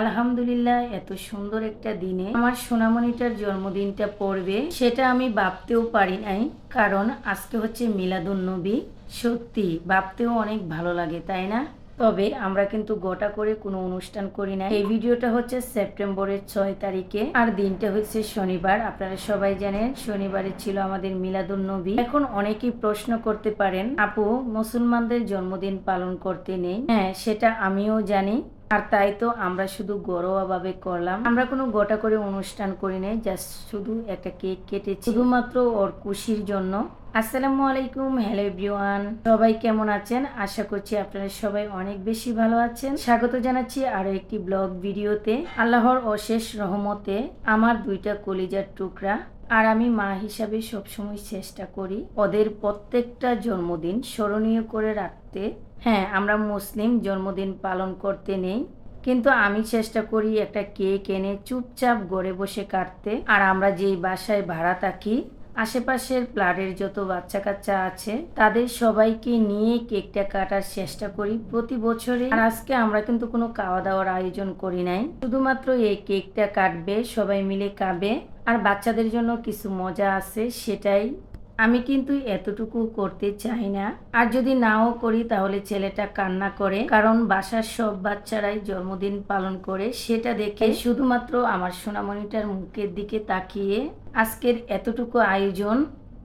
আলহামদুলিল্লাহ, এত সুন্দর একটা দিনে আমার সোনামণিটার জন্মদিনটা পড়বে, সেটা আমি ভাবতেও পারি নাই, কারণ আজকে হচ্ছে মিলাদুন নবী সত্যি, ভাবতেও অনেক ভালো লাগে, তাই না? তবে আমরা কিন্তু গোটা করে কোনো অনুষ্ঠান করি না এই ভিডিওটা হচ্ছে সেপ্টেম্বরের ছয় তারিখে, আর দিনটা হচ্ছে শনিবার। আপনারা সবাই জানেন, শনিবারে ছিল আমাদের মিলাদুন নবী এখন অনেকেই প্রশ্ন করতে পারেন, আপু, মুসলমানদের জন্মদিন পালন করতে নেই? হ্যাঁ সেটা আমিও জানি। আর তাই তো আমরা শুধু ঘরোয়াভাবে করলাম। আমরা কোনো গোটা করে অনুষ্ঠান করি নাই জাস্ট শুধু একটা কেক কেটেছি। শুধুমাত্র ওর খুশির জন্য। আসসালামু আলাইকুম হ্যালো এভরিওয়ান সবাই কেমন আছেন? আশা করছি আপনারা সবাই অনেক বেশি ভালো আছেন। স্বাগত জানাচ্ছি আরও একটি ব্লগ ভিডিওতে। আল্লাহর অশেষ রহমতে আমার দুইটা কলিজার টুকরা আর আমি মা হিসাবে সবসময় চেষ্টা করি ওদের প্রত্যেকটা জন্মদিন স্মরণীয় করে রাখতে। হ্যাঁ আমরা মুসলিম, জন্মদিন পালন করতে নেই। কিন্তু আমি চেষ্টা করি একটা কেক এনে চুপচাপ গড়ে বসে কাটতে। আর আমরা যেই বাসায় ভাড়া থাকি, আশেপাশের প্লাটের যত বাচ্চা কাচ্চা আছে, তাদের সবাইকে নিয়ে কেকটা কাটার চেষ্টা করি প্রতি বছরে। আর আজকে আমরা কিন্তু কোনো খাওয়া দাওয়ার আয়োজন করি নাই। শুধুমাত্র এই কেকটা কাটবে, সবাই মিলে খাবে। আর বাচ্চাদের জন্য কিছু মজা আছে, সেটাই আমি কিন্তু এতটুকু করতে চাই না। আর যদি নাও করি, তাহলে ছেলেটা কান্না করে। কারণ বাসার সব বাচ্চারাই জন্মদিন পালন করে। সেটা দেখে শুধুমাত্র আমার সোনামণিটার মুখের দিকে তাকিয়ে, আজকের এতটুকু আয়োজন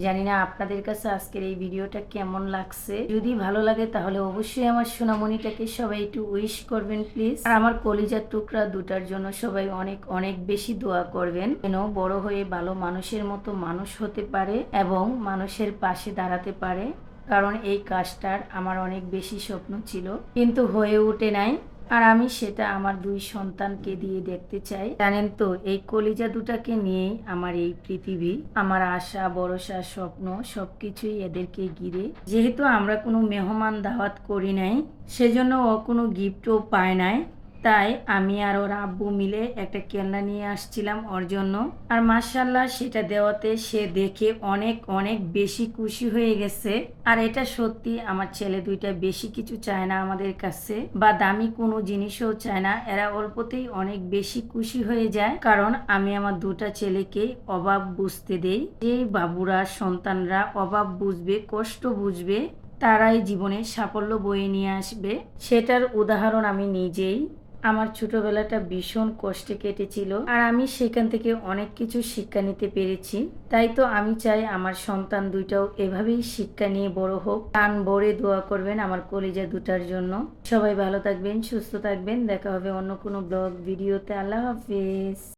জানি না আপনাদের কাছে আজকের এই ভিডিওটা কেমন লাগছে। যদি ভালো লাগে তাহলে অবশ্যই আমার সোনামণিটাকে সবাই একটু উইশ করবেন প্লিজ আর আমার কলিজার টুকরা দুটার জন্য সবাই অনেক অনেক বেশি দোয়া করবেন, যেন বড় হয়ে ভালো মানুষের মতো মানুষ হতে পারে এবং মানুষের পাশে দাঁড়াতে পারে। কারণ এই কাজটার আমার অনেক বেশি স্বপ্ন ছিল, কিন্তু হয়ে ওঠে নাই। আর আমি সেটা আমার দুই সন্তানকে দিয়ে দেখতে চাই। জানেন তো, এই কলিজা দুটাকে নিয়েই আমার এই পৃথিবী। আমার আশা, ভরসা, স্বপ্ন সবকিছুই এদেরকে ঘিরে। যেহেতু আমরা কোনো মেহমান দাওয়াত করি নাই, সেজন্য ও কোনো গিফটও পায় নাই। তাই আমি আর ওর আব্বু মিলে একটা কেলনা নিয়ে আসছিলাম ওর জন্য। আর মার্শাল্লাহ সেটা দেওয়াতে সে দেখে অনেক অনেক বেশি খুশি হয়ে গেছে। আর এটা সত্যি আমার ছেলে দুইটা বেশি কিছু চায় না আমাদের কাছে বা দামি কোনো জিনিসও চায় না। এরা অল্পতেই অনেক বেশি খুশি হয়ে যায়। কারণ আমি আমার দুটা ছেলেকে অভাব বুঝতে দেই। যে বাবুরা, সন্তানরা অভাব বুঝবে, কষ্ট বুঝবে, তারাই জীবনে সাফল্য বয়ে নিয়ে আসবে। সেটার উদাহরণ আমি নিজেই আমার ছোটবেলাটা ভীষণ কষ্টে কেটেছিল আর আমি সেখান থেকে অনেক কিছু শিক্ষা নিতে পেরেছি। তাই তো আমি চাই আমার সন্তান দুইটাও এভাবেই শিক্ষা নিয়ে বড় হোক। টান ভরে দোয়া করবেন আমার কলিজা দুটার জন্য। সবাই ভালো থাকবেন, সুস্থ থাকবেন। দেখা হবে অন্য কোনো ব্লগ ভিডিওতে। আল্লাহ হাফিজ।